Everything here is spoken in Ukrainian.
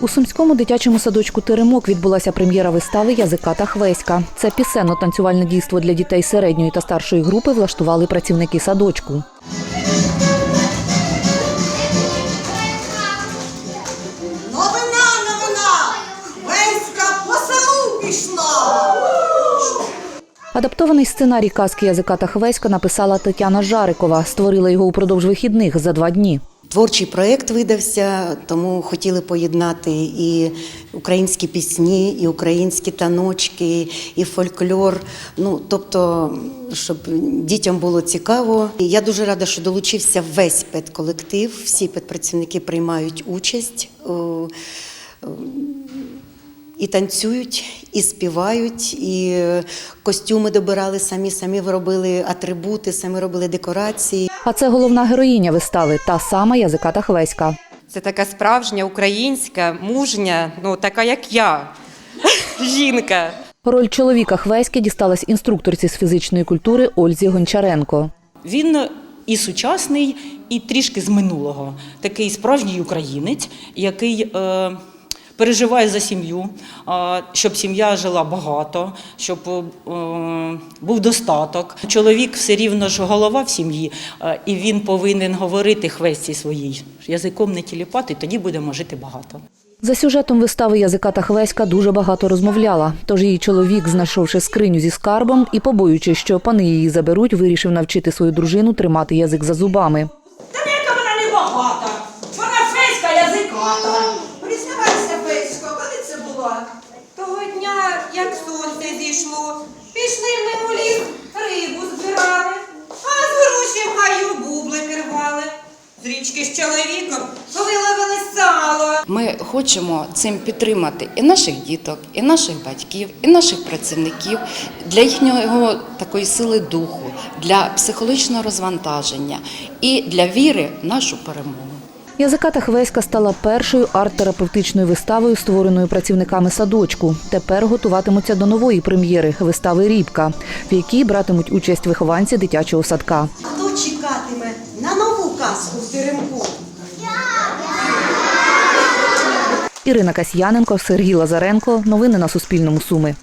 У сумському дитячому садочку Теремок відбулася прем'єра вистави Язика та Хвеська. Це пісенно-танцювальне дійство для дітей середньої та старшої групи влаштували працівники садочку. Новина, новина! Веська по селу пішла! Адаптований сценарій казки Язика та Хвеська написала Тетяна Жарикова. Створила його упродовж вихідних за два дні. Творчий проєкт видався, тому хотіли поєднати і українські пісні, і українські таночки, і фольклор. Ну тобто, щоб дітям було цікаво. Я дуже рада, що долучився весь педколектив. Всі педпрацівники приймають участь. І танцюють, і співають, і костюми добирали самі, самі робили атрибути, самі робили декорації. А це головна героїня вистави, та сама Язика та Хвеська. Це така справжня українська, мужня, ну така як я, жінка. Роль чоловіка Хвеськи дісталась інструкторці з фізичної культури Ользі Гончаренко. Він і сучасний, і трішки з минулого. Такий справжній українець, який е, переживає за сім'ю, щоб сім'я жила багато, щоб е, був достаток. Чоловік все рівно ж голова в сім'ї, і він повинен говорити хвесті своїй язиком не тіліпати, тоді будемо жити багато. За сюжетом вистави Язика та Хвеська дуже багато розмовляла. Тож її чоловік, знайшовши скриню зі скарбом і побоюючись, що пани її заберуть, вирішив навчити свою дружину тримати язик за зубами. Того дня, як сонце зійшло, пішли ми у ліс, рибу збирали, а з груші в гаю бублики рвали. З річки з чоловіком виловили сало. Ми хочемо цим підтримати і наших діток, і наших батьків, і наших працівників для їхнього такої сили духу, для психологічного розвантаження і для віри в нашу перемогу. Язика та Хвеська стала першою арт-терапевтичною виставою, створеною працівниками садочку. Тепер готуватимуться до нової прем'єри вистави Рібка, в якій братимуть участь вихованці дитячого садка. Хто чекатиме на нову казку в теремку? Ірина Касьяненко, Сергій Лазаренко. Новини на Суспільному. Суми.